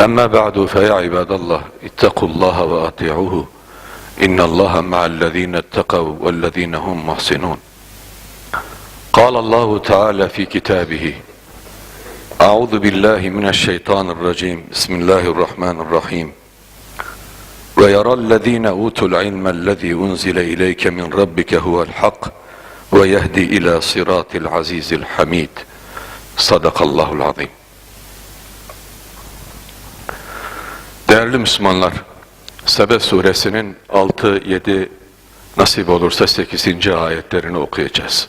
أما بعد فيا عباد الله اتقوا الله وأطيعوه. إن الله مع الذين اتقوا والذين هم محسنون. قال الله تعالى في كتابه أعوذ بالله من الشيطان الرجيم. بسم الله الرحمن الرحيم. ويرى الذين أوتوا العلم الذي أنزل إليك من ربك هو الحق ويهدي إلى صراط العزيز الحميد. صدق الله العظيم. Değerli Müslümanlar, Sebe suresinin 6, 7, nasip olursa 8. ayetlerini okuyacağız.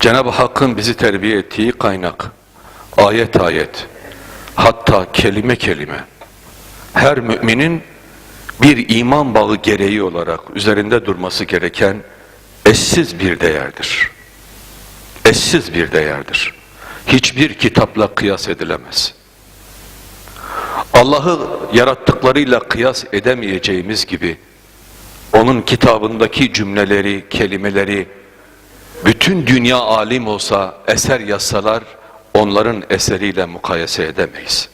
Cenab-ı Hakk'ın bizi terbiye ettiği kaynak, ayet ayet, hatta kelime kelime, her müminin bir iman bağı gereği olarak üzerinde durması gereken eşsiz bir değerdir. Eşsiz bir değerdir. Hiçbir kitapla kıyas edilemez. Allah'ı yarattıklarıyla kıyas edemeyeceğimiz gibi onun kitabındaki cümleleri, kelimeleri bütün dünya alim olsa, eser yazsalar onların eseriyle mukayese edemeyiz.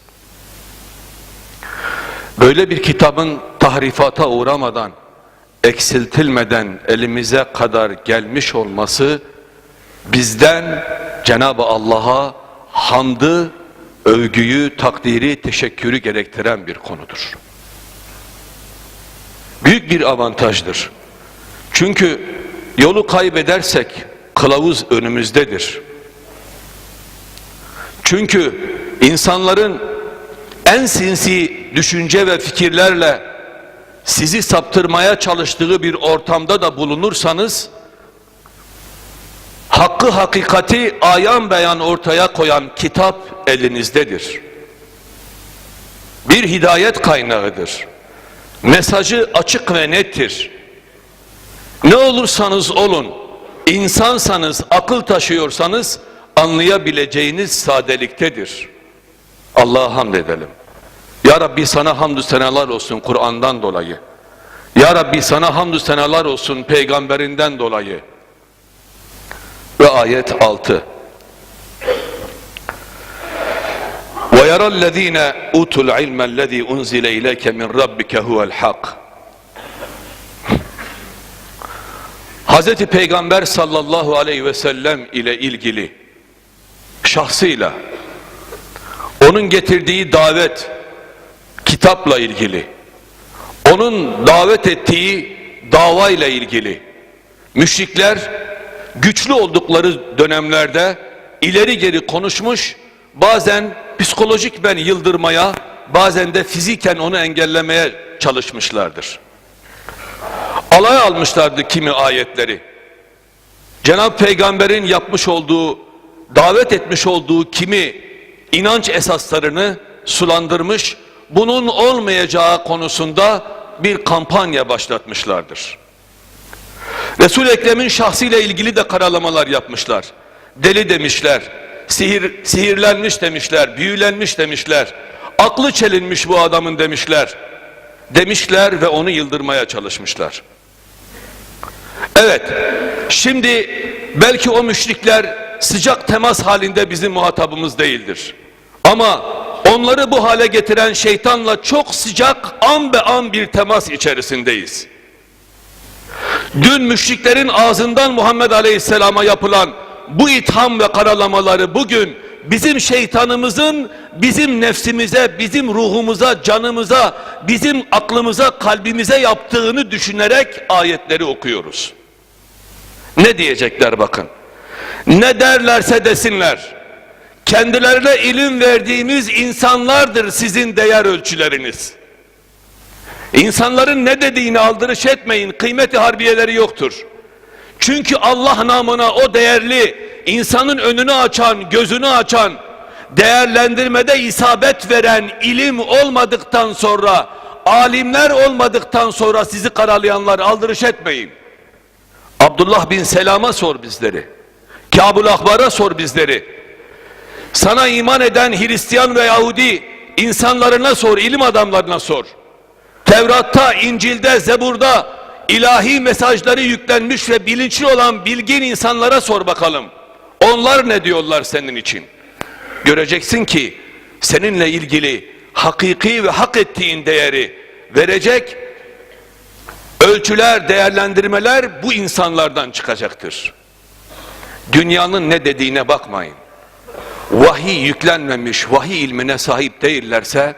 Böyle bir kitabın tahrifata uğramadan, eksiltilmeden elimize kadar gelmiş olması bizden Cenab-ı Allah'a hamdı övgüyü, takdiri, teşekkürü gerektiren bir konudur. Büyük bir avantajdır. Çünkü yolu kaybedersek kılavuz önümüzdedir. Çünkü insanların en sinsi düşünce ve fikirlerle sizi saptırmaya çalıştığı bir ortamda da bulunursanız hakkı hakikati ayan beyan ortaya koyan kitap elinizdedir. Bir hidayet kaynağıdır. Mesajı açık ve nettir. Ne olursanız olun, insansanız, akıl taşıyorsanız anlayabileceğiniz sadeliktedir. Allah'a hamd edelim. Ya Rabbi sana hamdü senalar olsun Kur'an'dan dolayı. Ya Rabbi sana hamdü senalar olsun peygamberinden dolayı Ve ayet 6. وَيَرَى الَّذ۪ينَ اُوتُوا الْعِلْمَ الَّذ۪ي اُنْزِلَ اِلَيْكَ مِنْ رَبِّكَ هُوَ الْحَقِّ Hazreti Peygamber sallallahu aleyhi ve sellem ile ilgili şahsıyla onun getirdiği davet kitapla ilgili onun davet ettiği davayla ilgili müşrikler güçlü oldukları dönemlerde ileri geri konuşmuş bazen psikolojik ben yıldırmaya bazen de fiziken onu engellemeye çalışmışlardır. Alay almışlardı kimi ayetleri. Cenab-ı Peygamber'in yapmış olduğu, davet etmiş olduğu kimi inanç esaslarını sulandırmış, bunun olmayacağı konusunda bir kampanya başlatmışlardır. Resul-i Ekrem'in şahsıyla ilgili de karalamalar yapmışlar. Deli demişler, sihir, sihirlenmiş demişler, büyülenmiş demişler, aklı çelinmiş bu adamın demişler. Demişler ve onu yıldırmaya çalışmışlar. Evet, şimdi belki o müşrikler sıcak temas halinde bizim muhatabımız değildir. Ama onları bu hale getiren şeytanla çok sıcak an be an bir temas içerisindeyiz. Dün müşriklerin ağzından Muhammed Aleyhisselam'a yapılan bu itham ve karalamaları bugün bizim şeytanımızın bizim nefsimize, bizim ruhumuza, canımıza, bizim aklımıza, kalbimize yaptığını düşünerek ayetleri okuyoruz. Ne diyecekler bakın. Ne derlerse desinler. Kendilerine ilim verdiğimiz insanlardır sizin değer ölçüleriniz. İnsanların ne dediğini aldırış etmeyin. Kıymeti harbiyeleri yoktur. Çünkü Allah namına o değerli, insanın önünü açan, gözünü açan, değerlendirmede isabet veren ilim olmadıktan sonra, alimler olmadıktan sonra sizi karalayanlar aldırış etmeyin. Abdullah bin Selam'a sor bizleri. Kabul Ahbar'a sor bizleri. Sana iman eden Hristiyan ve Yahudi insanlarına sor, ilim adamlarına sor. Tevrat'ta, İncil'de, Zebur'da ilahi mesajları yüklenmiş ve bilinçli olan bilgin insanlara sor bakalım. Onlar ne diyorlar senin için? Göreceksin ki seninle ilgili hakiki ve hak ettiğin değeri verecek ölçüler, değerlendirmeler bu insanlardan çıkacaktır. Dünyanın ne dediğine bakmayın. Vahiy yüklenmemiş, vahiy ilmine sahip değillerse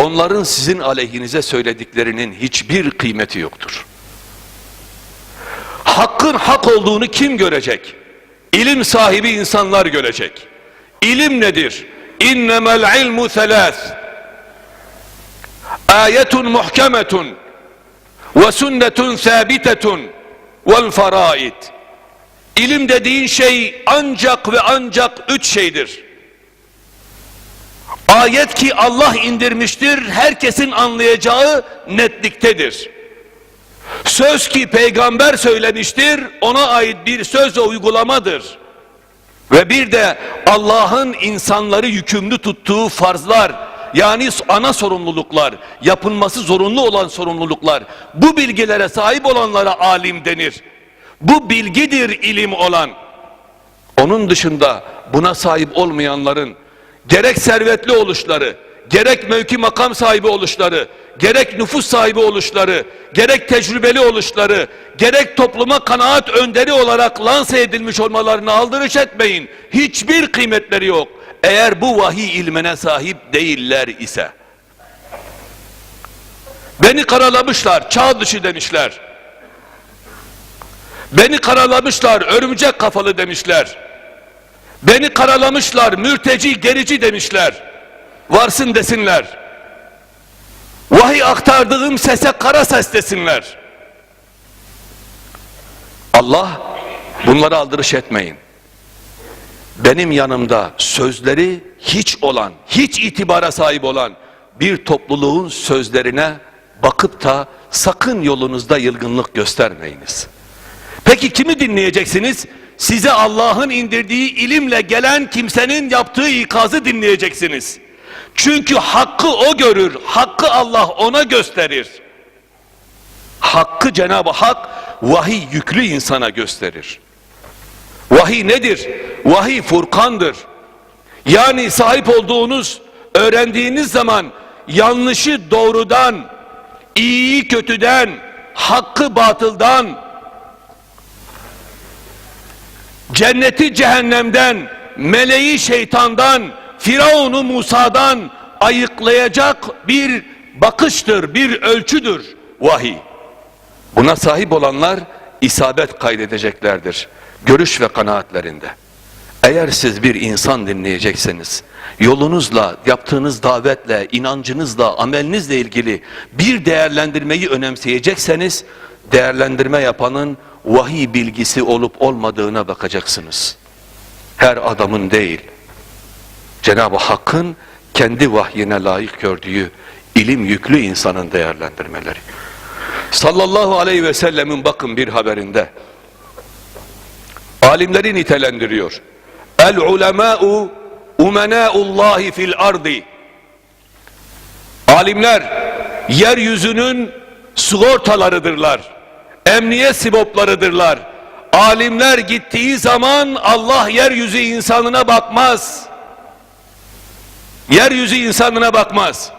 onların sizin aleyhinize söylediklerinin hiçbir kıymeti yoktur. Hakkın hak olduğunu kim görecek? İlim sahibi insanlar görecek. İlim nedir? İnnemel ilmu selâs. Ayetun muhkemetun ve sünnetun sabitetun vel faraid. İlim dediğin şey ancak ve ancak üç şeydir. Ayet ki Allah indirmiştir, herkesin anlayacağı netliktedir. Söz ki peygamber söylemiştir, ona ait bir söz ve uygulamadır. Ve bir de Allah'ın insanları yükümlü tuttuğu farzlar, yani ana sorumluluklar, yapılması zorunlu olan sorumluluklar, bu bilgilere sahip olanlara alim denir. Bu bilgidir ilim olan. Onun dışında buna sahip olmayanların gerek servetli oluşları, gerek mevki makam sahibi oluşları, gerek nüfus sahibi oluşları, gerek tecrübeli oluşları, gerek topluma kanaat önderi olarak lanse edilmiş olmalarını aldırış etmeyin. Hiçbir kıymetleri yok. Eğer bu vahiy ilmine sahip değiller ise. Beni karalamışlar, çağ dışı demişler. Beni karalamışlar, örümcek kafalı demişler. Beni karalamışlar, mürteci, gerici demişler. Varsın desinler. Vahiy aktardığım sese kara ses desinler. Allah bunları aldırış etmeyin. Benim yanımda sözleri hiç olan, hiç itibara sahip olan bir topluluğun sözlerine bakıp da sakın yolunuzda yılgınlık göstermeyiniz. Peki kimi dinleyeceksiniz? Size Allah'ın indirdiği ilimle gelen kimsenin yaptığı ikazı dinleyeceksiniz. Çünkü hakkı o görür, hakkı Allah ona gösterir. Hakkı Cenab-ı Hak vahiy yüklü insana gösterir. Vahiy nedir? Vahiy Furkan'dır. Yani sahip olduğunuz, öğrendiğiniz zaman yanlışı doğrudan, iyiyi kötüden, hakkı batıldan, cenneti cehennemden, meleği şeytandan, Firavun'u Musa'dan ayıklayacak bir bakıştır, bir ölçüdür vahiy. Buna sahip olanlar isabet kaydedeceklerdir. Görüş ve kanaatlerinde. Eğer siz bir insan dinleyecekseniz, yolunuzla, yaptığınız davetle, inancınızla, amelinizle ilgili bir değerlendirmeyi önemseyecekseniz, değerlendirme yapanın vahiy bilgisi olup olmadığına bakacaksınız. Her adamın değil, Cenab-ı Hakk'ın kendi vahyine layık gördüğü ilim yüklü insanın değerlendirmeleri. Sallallahu aleyhi ve sellemin bakın bir haberinde alimleri nitelendiriyor. El ulemâ'u umenâullâhi fil ardi Alimler yeryüzünün sigortalarıdırlar. Emniyet siboplarıdırlar. Alimler gittiği zaman Allah yeryüzü insanına bakmaz. Yeryüzü insanına bakmaz.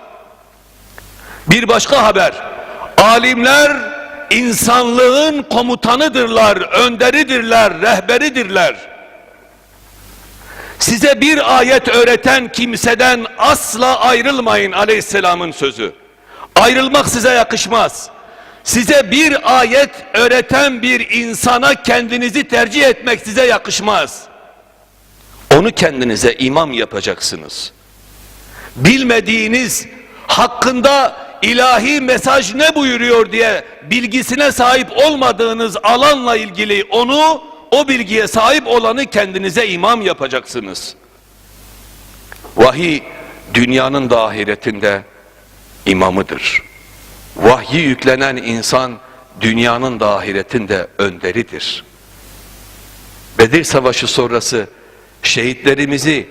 Bir başka haber. Alimler insanlığın komutanıdırlar, önderidirler, rehberidirler. Size bir ayet öğreten kimseden asla ayrılmayın aleyhisselamın sözü. Ayrılmak size yakışmaz. Size bir ayet öğreten bir insana kendinizi tercih etmek size yakışmaz. Onu kendinize imam yapacaksınız. Bilmediğiniz hakkında ilahi mesaj ne buyuruyor diye bilgisine sahip olmadığınız alanla ilgili onu o bilgiye sahip olanı kendinize imam yapacaksınız. Vahiy dünyanın da ahiretinde imamıdır. Vahyi yüklenen insan dünyanın da ahiretinde önderidir. Bedir Savaşı sonrası şehitlerimizi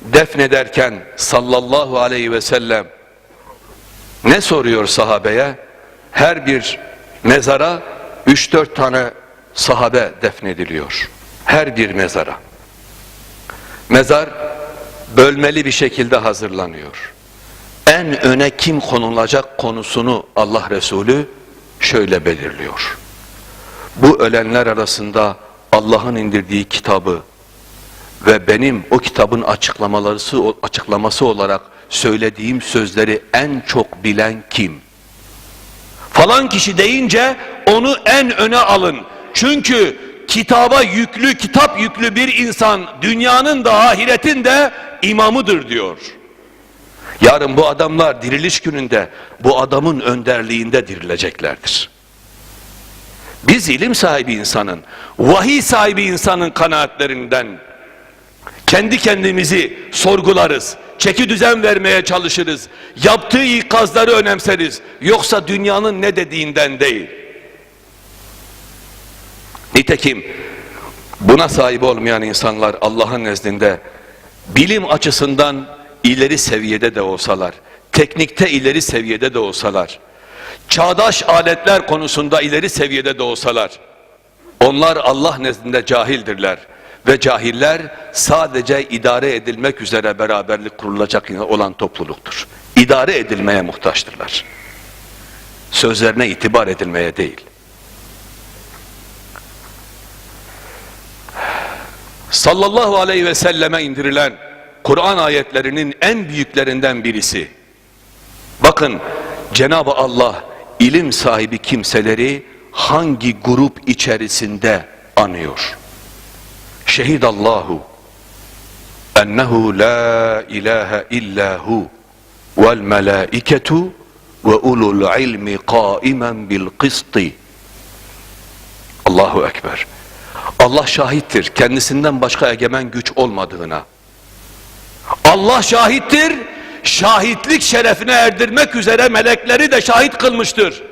defnederken sallallahu aleyhi ve sellem ne soruyor sahabeye? Her bir mezara 3-4 tane sahabe defnediliyor. Her bir mezara. Mezar bölmeli bir şekilde hazırlanıyor. En öne kim konulacak konusunu Allah Resulü şöyle belirliyor. Bu ölenler arasında Allah'ın indirdiği kitabı ve benim o kitabın açıklamaları açıklaması olarak söylediğim sözleri en çok bilen kim? Falan kişi deyince onu en öne alın. Çünkü kitaba yüklü, kitap yüklü bir insan dünyanın da ahiretin de imamıdır diyor. Yarın bu adamlar diriliş gününde bu adamın önderliğinde dirileceklerdir. Biz ilim sahibi insanın, vahiy sahibi insanın kanaatlerinden kendi kendimizi sorgularız. Çeki düzen vermeye çalışırız. Yaptığı ikazları önemseriz. Yoksa dünyanın ne dediğinden değil. Nitekim buna sahip olmayan insanlar Allah'ın nezdinde bilim açısından ileri seviyede de olsalar, teknikte ileri seviyede de olsalar, çağdaş aletler konusunda ileri seviyede de olsalar, onlar Allah nezdinde cahildirler ve cahiller sadece idare edilmek üzere beraberlik kurulacak olan topluluktur. İdare edilmeye muhtaçtırlar. Sözlerine itibar edilmeye değil. Sallallahu aleyhi ve selleme indirilen Kur'an ayetlerinin en büyüklerinden birisi. Bakın Cenab-ı Allah ilim sahibi kimseleri hangi grup içerisinde anıyor? Şehidallahu ennehu la ilahe illahu vel melaiketu ve ulul ilmi kaimen bil kısti. Allahu Ekber. Allah şahittir kendisinden başka egemen güç olmadığına. Allah şahittir, şahitlik şerefine erdirmek üzere melekleri de şahit kılmıştır.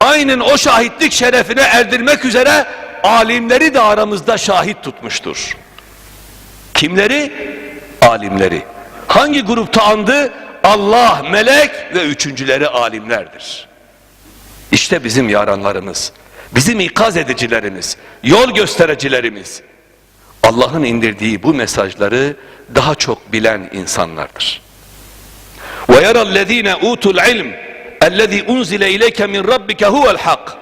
Aynen o şahitlik şerefine erdirmek üzere alimleri de aramızda şahit tutmuştur. Kimleri? Alimleri. Hangi grupta andı? Allah, melek ve üçüncüleri alimlerdir. İşte bizim yaranlarımız, bizim ikaz edicilerimiz, yol göstericilerimiz. Allah'ın indirdiği bu mesajları daha çok bilen insanlardır. Ve yerellezine utul ilm ellezî unzile ileyke min rabbike huvel hak.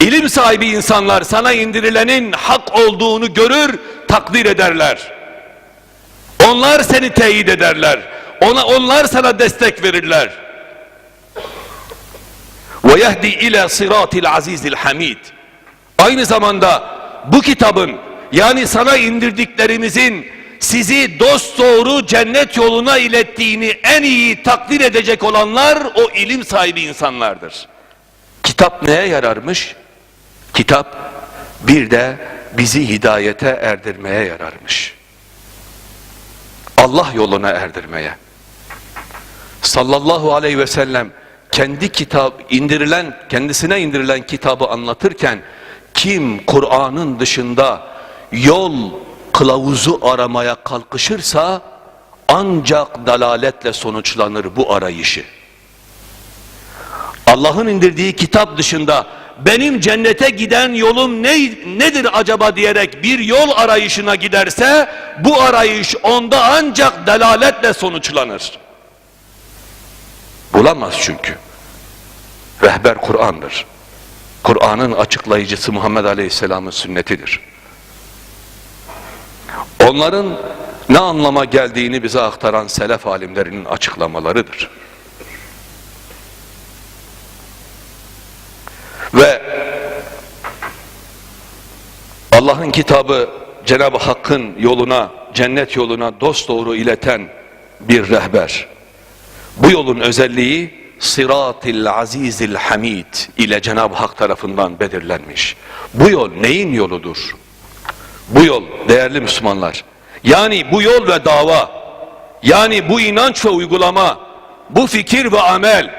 İlim sahibi insanlar sana indirilenin hak olduğunu görür, takdir ederler. Onlar seni teyit ederler. Ona onlar sana destek verirler. Ve yehdi ila sıratil azizil hamid. Aynı zamanda bu kitabın yani sana indirdiklerimizin sizi dost doğru cennet yoluna ilettiğini en iyi takdir edecek olanlar o ilim sahibi insanlardır. Kitap neye yararmış? Kitap bir de bizi hidayete erdirmeye yararmış. Allah yoluna erdirmeye. Sallallahu aleyhi ve sellem kendi kitap indirilen kendisine indirilen kitabı anlatırken kim Kur'an'ın dışında yol kılavuzu aramaya kalkışırsa ancak dalaletle sonuçlanır bu arayışı. Allah'ın indirdiği kitap dışında benim cennete giden yolum ne, nedir acaba diyerek bir yol arayışına giderse bu arayış onda ancak delaletle sonuçlanır. Bulamaz çünkü. Rehber Kur'an'dır. Kur'an'ın açıklayıcısı Muhammed Aleyhisselam'ın sünnetidir. Onların ne anlama geldiğini bize aktaran selef alimlerinin açıklamalarıdır. Ve Allah'ın kitabı Cenab-ı Hakk'ın yoluna, cennet yoluna dost doğru ileten bir rehber. Bu yolun özelliği Sıratil Azizil Hamid ile Cenab-ı Hak tarafından belirlenmiş. Bu yol neyin yoludur? Bu yol değerli Müslümanlar. Yani bu yol ve dava yani bu inanç ve uygulama, bu fikir ve amel,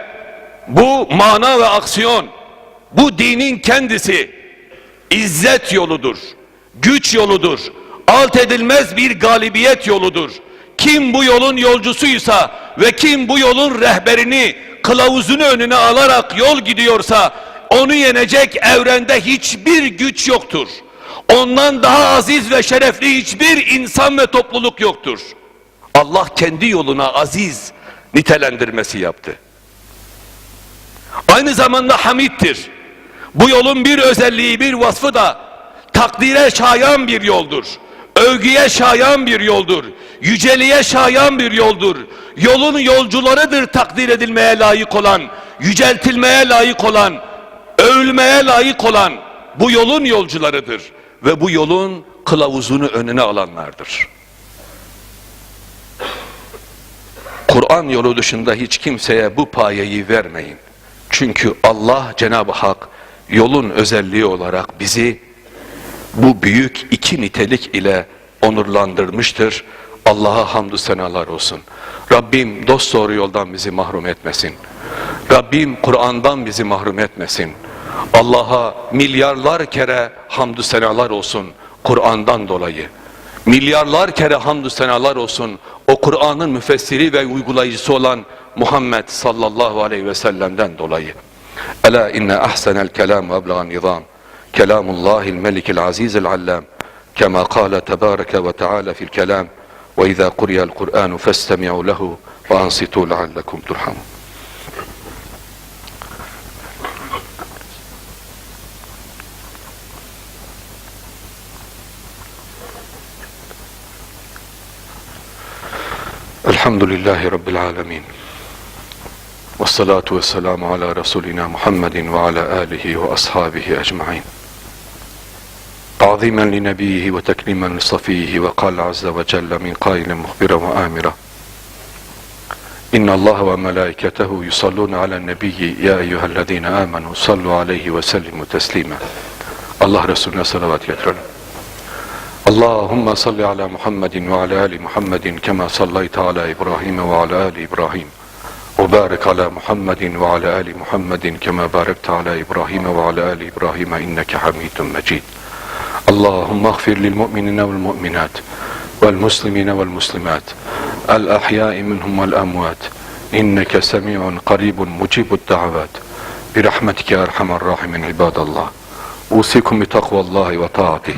bu mana ve aksiyon, bu dinin kendisi izzet yoludur, güç yoludur, alt edilmez bir galibiyet yoludur. Kim bu yolun yolcusuysa ve kim bu yolun rehberini, kılavuzunu önüne alarak yol gidiyorsa onu yenecek evrende hiçbir güç yoktur. Ondan daha aziz ve şerefli hiçbir insan ve topluluk yoktur. Allah kendi yoluna aziz nitelendirmesi yaptı. Aynı zamanda Hamid'dir. Bu yolun bir özelliği, bir vasfı da takdire şayan bir yoldur. Övgüye şayan bir yoldur. Yüceliğe şayan bir yoldur. Yolun yolcularıdır takdir edilmeye layık olan, yüceltilmeye layık olan, övülmeye layık olan bu yolun yolcularıdır. Ve bu yolun kılavuzunu önüne alanlardır. Kur'an yolu dışında hiç kimseye bu payeyi vermeyin. Çünkü Allah Cenab-ı Hak yolun özelliği olarak bizi bu büyük iki nitelik ile onurlandırmıştır. Allah'a hamdü senalar olsun. Rabbim dost doğru yoldan bizi mahrum etmesin. Rabbim Kur'an'dan bizi mahrum etmesin. Allah'a milyarlar kere hamdü senalar olsun Kur'an'dan dolayı. Milyarlar kere hamdü senalar olsun o Kur'an'ın müfessiri ve uygulayıcısı olan Muhammed sallallahu aleyhi ve sellem'den dolayı. Ela inne ahsenel kelam ve eblagan nizam. Kelamullahil melikil azizil allam. Kema kâle tebâreke ve teâlâ fil kelam. Ve izâ kuriyel Kur'anu festemi'u lehu ve ansitû الحمد لله رب العالمين والصلاة والسلام على رسولنا محمد وعلى آله وأصحابه أجمعين تعظيما لنبيه وتكريما لصفيه وقال عز وجل من قائل مخبرا وآمرا إن الله وملائكته يصلون على النبي يا أيها الذين آمنوا صلوا عليه وسلموا تسليما الله رسولنا صلوات يترون اللهم صل على محمد وعلى آل محمد كما صليت على إبراهيم وعلى آل إبراهيم. وبارك على محمد وعلى آل محمد كما باركت على إبراهيم وعلى آل إبراهيم إنك حميد مجيد. اللهم اغفر للمؤمنين والمؤمنات والمسلمين والمسلمات الأحياء منهم والأموات. إنك سميع قريب مجيب الدعوات. برحمتك يا أرحم الراحمين عباد الله. أوصيكم بتقوى الله وطاعته.